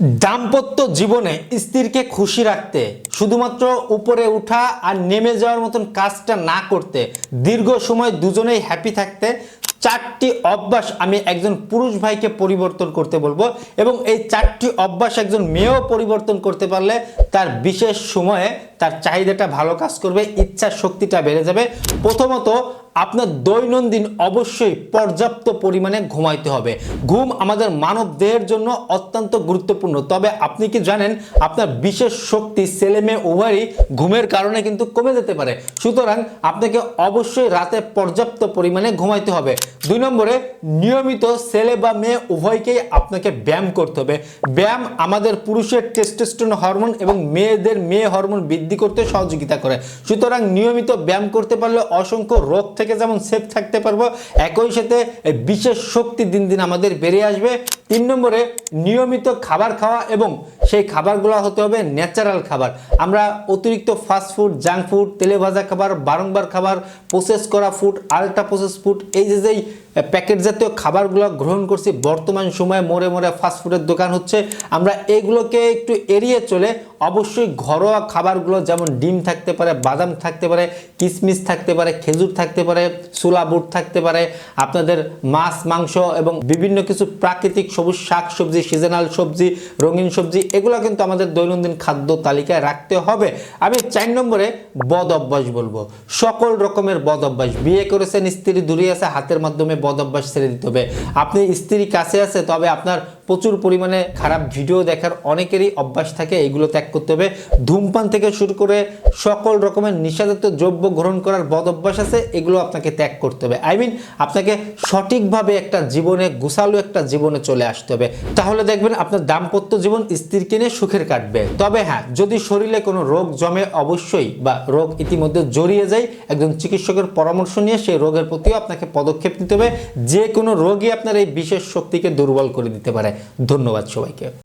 দাম্পত্য জীবনে স্ত্রীকে খুশি রাখতে, শুধুমাত্র উপরে উঠা আর নেমে যাওয়ার মতন কাজটা না করতে, দীর্ঘ সময় দুজনেই হ্যাপি থাকতে চারটি অভ্যাস আমি একজন পুরুষ ভাইকে পরিবর্তন করতে বলব এবং এই চারটি অভ্যাস একজন মেয়েও পরিবর্তন করতে পারলে তার বিশেষ সময়ে তার চাহিদাটা ভালো কাজ করবে ইচ্ছার শক্তিটা বেড়ে যাবে। প্রথমত, আপনার দৈনন্দিন অবশ্যই পর্যাপ্ত পরিমাণে ঘুমাইতে হবে। ঘুম আমাদের মানব দেহের জন্য অত্যন্ত গুরুত্বপূর্ণ। তবে আপনি কি জানেন, আপনার বিশেষ শক্তি ছেলে মেয়ে উভয়ই ঘুমের কারণে কিন্তু কমে যেতে পারে। সুতরাং আপনাকে অবশ্যই রাতে পর্যাপ্ত পরিমাণে ঘুমাইতে হবে। দুই নম্বরে, নিয়মিত ছেলে বা মেয়ে উভয়কেই আপনাকে ব্যায়াম করতে হবে। ব্যায়াম আমাদের পুরুষের টেস্টোস্টেরন হরমোন এবং মেয়েদের মেয়ে হরমোন বৃদ্ধি করতে সহযোগিতা করে। সুতরাং নিয়মিত ব্যায়াম করতে পারলে অসংখ্য রোগ থেকে যেমন সেফ থাকতে পারব, একই সাথে বিশেষ শক্তি দিন দিন আমাদের বেড়ে আসবে। তিন নম্বরে, নিয়মিত খাবার খাওয়া এবং সেই খাবারগুলো হতে হবে ন্যাচারাল খাবার। আমরা অতিরিক্ত ফাস্ট ফুড জাঙ্ক ফুড তেলে ভাজা খাবার, বারংবার খাবার প্রসেস করা ফুড আলট্রা প্রসেস ফুড এই যে যেই প্যাকেট জাতীয় খাবারগুলো গ্রহণ করছি। বর্তমান সময়ে মোড়ে মোড়ে ফাস্টফুডের দোকান হচ্ছে। আমরা এগুলোকে একটু এড়িয়ে চলে অবশ্যই ঘরোয়া খাবারগুলো যেমন ডিম থাকতে পারে, বাদাম থাকতে পারে কিশমিশ থাকতে পারে, খেজুর থাকতে পারে সোলা বুট থাকতে পারে। আপনাদের মাছ, মাংস এবং বিভিন্ন কিছু প্রাকৃতিক সবুজ শাক সবজি সিজনাল সবজি, রঙিন সবজি, এগুলো কিন্তু আমাদের দৈনন্দিন খাদ্য তালিকায় রাখতে হবে। আমি চার নম্বরে বদ অভ্যাস বলব। সকল রকমের বদ অভ্যাস। বিয়ে করেছেন, স্ত্রী দূরে আছে, হাতের মাধ্যমে বদ অভ্যাস ছেড়ে দিতে হবে। আপনি স্ত্রী কাছে আছে তবে আপনার প্রচুর পরিমাণে খারাপ ভিডিও দেখার অনেকেরই অভ্যাস থাকে, এগুলো ত্যাগ করতে হবে। ধূমপান থেকে শুরু করে সকল রকমের নিশাজাতীয় দ্রব্য গ্রহণ করার বদ অভ্যাস আছে, এগুলো আপনাকে ত্যাগ করতে হবে। আই মিন আপনাকে সঠিকভাবে একটা জীবনে, গুছালো একটা জীবনে চলে আসতে হবে। তাহলে দেখবেন আপনার দাম্পত্য জীবন স্ত্রীকে নিয়ে সুখের কাটবে। তবে হ্যাঁ যদি শরীরে কোনো রোগ জমে অবশ্যই বা রোগ ইতিমধ্যে জড়িয়ে যায়, একজন চিকিৎসকের পরামর্শ নিয়ে সেই রোগের প্রতিও আপনাকে পদক্ষেপ নিতে হবে। যে কোনো রোগই আপনার এই বিশেষ শক্তিকে দুর্বল করে দিতে পারে। ধন্যবাদ সবাইকে।